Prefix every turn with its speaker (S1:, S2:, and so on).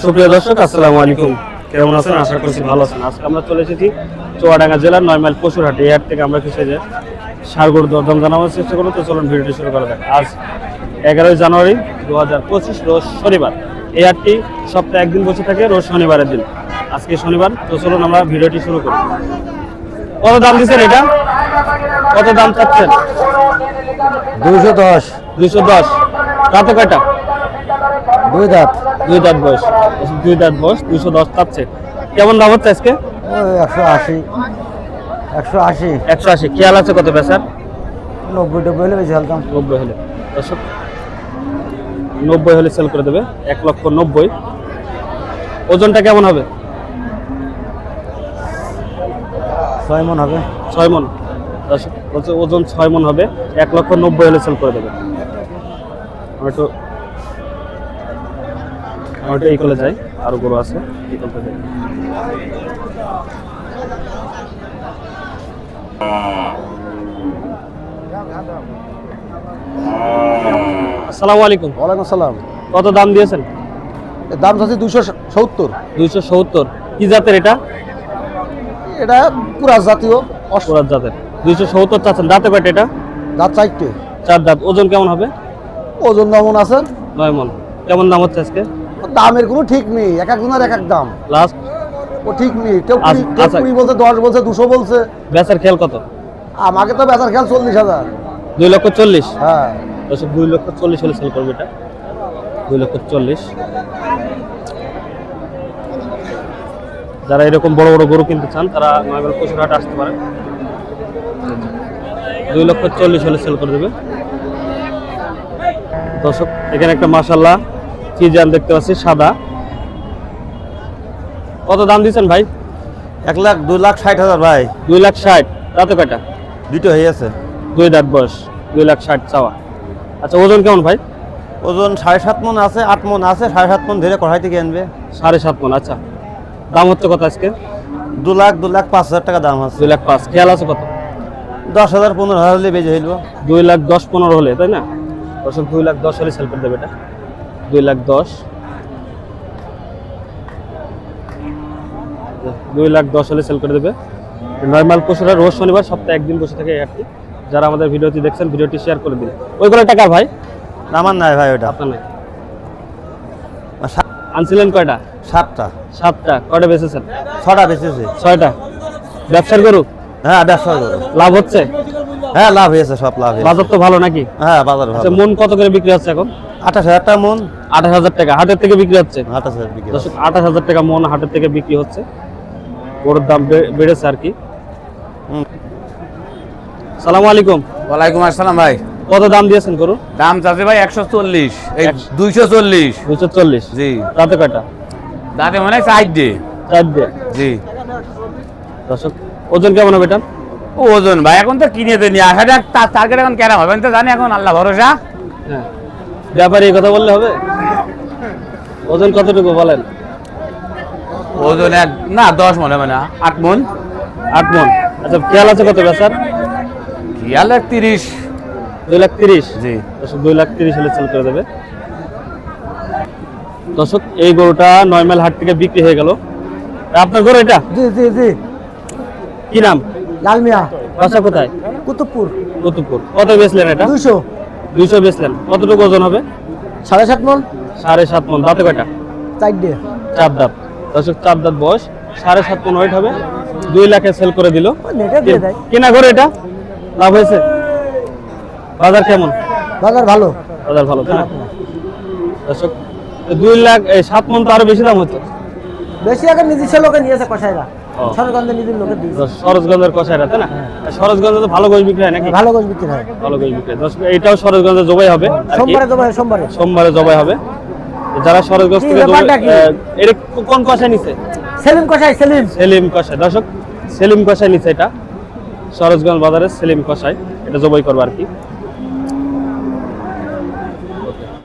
S1: সুপ্রিয় দর্শক আসসালামু আলাইকুম। কেমন আছেন? আশা করছি ভালো আছেন। আজকে আমরা চলে এসেছি চুয়াডাঙ্গা জেলার নয় মাইল পশুরহাটে হাট থেকে আমরা কিছু যে সারগর দরদম জানানোর চেষ্টা করব। তো চলুন ভিডিওটি শুরু করা যাক। আজ এগারোই জানুয়ারি দু হাজার পঁচিশ রোজ শনিবার। এই হাটটি সপ্তাহে একদিন বসে থাকে রোজ শনিবারের দিন। আজকে শনিবার তো চলুন আমরা ভিডিওটি শুরু করি। কত দাম দিচ্ছেন এটা? কত দাম চাচ্ছেন?
S2: দুইশো দশ।
S1: দুইশো দশ। রাতে কয়টা?
S2: দুই দাঁত।
S1: দুই দাঁত বয়স। দুই দাঁত বয়স দুইশো দশ চাচ্ছে। কেমন দাম হচ্ছে আজকে?
S2: একশো আশি। একশো আশি।
S1: একশো আশি। খেয়াল আছে কত বেচার?
S2: নব্বই টব্বই হলে বেশি হালতাম
S1: নব্বই হলে। নব্বই হলে সেল করে দেবে। এক লক্ষ নব্বই। ওজনটা কেমন হবে?
S2: ছয় মন হবে।
S1: ছয় মন। ওজন ছয় মন হবে। এক লক্ষ নব্বই হলে সেল করে দেবে। একটু আমরা একটু এই কলে যাই আরও গরু আছে আসসালামু আলাইকুম।
S2: ওয়ালাইকুম আসসালাম।
S1: কত দাম দিয়েছেন?
S2: দাম চাচ্ছি দুশো সত্তর।
S1: দুইশো সত্তর। কি জাতের এটা?
S2: এটা কুরাস জাতীয় অষ্ট
S1: জাতের। দুইশো সত্তর চাচ্ছেন। দাঁতে কয়টা এটা?
S2: দাঁত চারটে।
S1: চার দাঁত। ওজন কেমন হবে?
S2: ওজন কেমন আছে।
S1: নয় মন। কেমন দাম হচ্ছে আজকে?
S2: দামের কোনো ঠিক নেই এক একজনের এক এক দাম।
S1: লাস্ট
S2: ও ঠিক নেই কেউ কুড়ি
S1: আচ্ছা, আচ্ছা।
S2: কুড়ি বলছে দশ বলছে দুশো বলছে।
S1: বেচার খেয়াল কত?
S2: আমাকে তো বেচার খেয়াল চল্লিশ হাজার।
S1: দুই লক্ষ চল্লিশ?
S2: হ্যাঁ।
S1: দুই লক্ষ চল্লিশ হলে সেল করবে এটা। দুই লক্ষ চল্লিশ। যারা এরকম বড় বড় গরু কিনতে চান তারা নয়বেল পশুরহাট আসতে পারেন। দুই লক্ষ চল্লিশ হলে সেল করে দেবে। দর্শক এখানে একটা মাসাল্লাহ ফিজান দেখতে পাচ্ছি? সাদা। কত দাম দিচ্ছেন ভাই?
S2: এক লাখ দুই লাখ ষাট হাজার ভাই।
S1: দুই লাখ ষাট। তাতে কয়টা?
S2: দুটো হয়ে আছে
S1: দুই দাঁত বয়স দুই লাখ ষাট চাওয়া। আচ্ছা ওজন কেমন ভাই?
S2: ওজন সাড়ে সাত মন আছে আট মন আছে সাড়ে সাত মন ধরে কড়াই থেকে আনবে।
S1: সাড়ে সাত মন আচ্ছা। দাম হচ্ছে কত আজকে?
S2: দু লাখ দু লাখ পাঁচ হাজার টাকা দাম আছে।
S1: দুই লাখ পাঁচ। খেয়াল আছে কত?
S2: দশ হাজার পনেরো হাজার হলে বেজে হইল।
S1: দুই লাখ দশ পনেরো হলে তাই না? দুই লাখ দশ হলে সেল করে দেবে এটা। দুই লাখ দশ। দুই লাখ দশ হলে সেল করে দেবে। নর্মাল পশুরা রোজ শনিবার সপ্তাহে একদিন বসে থাকে আরকি যারা আমাদের ভিডিওটি দেখছেন ভিডিওটি শেয়ার করে দিন। ওই ওইগুলো টাকা ভাই?
S2: আমার নাই ভাই ওটা
S1: আপনার নাই? আনছিলেন কয়টা?
S2: সাতটা।
S1: সাতটা। কয়টা বেচেছেন?
S2: ছটা বেঁচেছে।
S1: ছয়টা। ব্যবসার গরু?
S2: হ্যাঁ ব্যবসা করো
S1: লাভ হচ্ছে?
S2: হ্যাঁ লাভ হয়েছে সব লাভ
S1: বাজার তো ভালো নাকি?
S2: হ্যাঁ বাজার
S1: আচ্ছা
S2: ভালো।
S1: মন কত করে বিক্রি হচ্ছে এখন?
S2: আঠাশ হাজার টাকা মন।
S1: আঠাশ হাজার টাকা। হাটের থেকে বিক্রি হচ্ছে?
S2: আঠাশ হাজার বিক্রি
S1: আঠাশ হাজার টাকা মন হাটের থেকে বিক্রি হচ্ছে। গরুর দাম বেড়েছে আর কি। সালাম আলাইকুম।
S3: ওয়ালাইকুম আসসালাম ভাই।
S1: কত দাম দিয়েছেন গরু?
S3: দাম চাচ্ছে ভাই একশো চল্লিশ। এই দুইশো চল্লিশ।
S1: দুশো চল্লিশ।
S3: জি।
S1: তাতে কয়টা?
S3: দাঁতে মনে হয় ডে
S1: চার দিয়ে
S3: জি।
S1: দর্শক ওজন কেমন হবে এটা?
S3: ওজন ভাই এখন তো কিনে দেনি আশাটা তার টার্গেট এখন কেন হবে? তো জানি এখন আল্লাহ ভরসা।
S1: হ্যাঁ। ব্যাপারে এই কথা বললে হবে? ওজন কতটুকু বলেন?
S3: ওজন এক না দশ মনে হয় না আট মন।
S1: আট মন। আচ্ছা খেয়াল আছে কত বেচার?
S3: খেয়াল এক তিরিশ।
S1: দুই লাখ তিরিশ?
S3: জি।
S1: দুই লাখ তিরিশ হলে সেল করে দেবে। দর্শক এই গরুটা নয় মাইল হাট থেকে বিক্রি হয়ে গেল। আপনার গরু এটা?
S2: জি জি জি।
S1: কি নাম?
S2: লালমিয়া
S1: বাসা কোথায়?
S2: কুতুবপুর।
S1: কুতুবপুর। কত বেচলেন এটা?
S2: দুইশো।
S1: দুইশো বেচলেন। কতটুকু ওজন হবে?
S2: সাড়ে সাত মন।
S1: সাড়ে সাত মন। দাঁতে কয়টা?
S2: চারটে
S1: চার দাঁত। দর্শক চার দাঁত বয়স। সাড়ে সাত মন ওয়েট হবে। দুই লাখে সেল করে দিল। কেনা করে এটা? লাভ হয়েছে? বাজার কেমন?
S2: বাজার ভালো।
S1: বাজার ভালো দর্শক দুই লাখ সাত মন তো আরও বেশি দাম হচ্ছে।
S2: বেশি আগে নিজস্ব লোকে নিয়েছে কষাইরা
S1: ও।
S2: সরগঞ্জে নিজের
S1: সরোজগঞ্জের কষাইরা তাই না? সরোজগঞ্জে তো ভালো গোশ বিক্রি হয় নাকি?
S2: ভালো বিক্রি হয়।
S1: ভালো গোশ বিক্রি হয়। এইটাও সরোজগঞ্জে জবাই হবে
S2: সোমবারে হয় সোমবারে।
S1: সোমবারে জবাই হবে। যারা সরোজগঞ্জ থেকে এটা কোন কষাই নিছে?
S2: সেলিম কষাই সেলিম।
S1: সেলিম কষাই দর্শক সেলিম কষাই নিচ্ছে এটা। সরোজগঞ্জ বাজারে সেলিম কষাই এটা জবাই করব আর কি।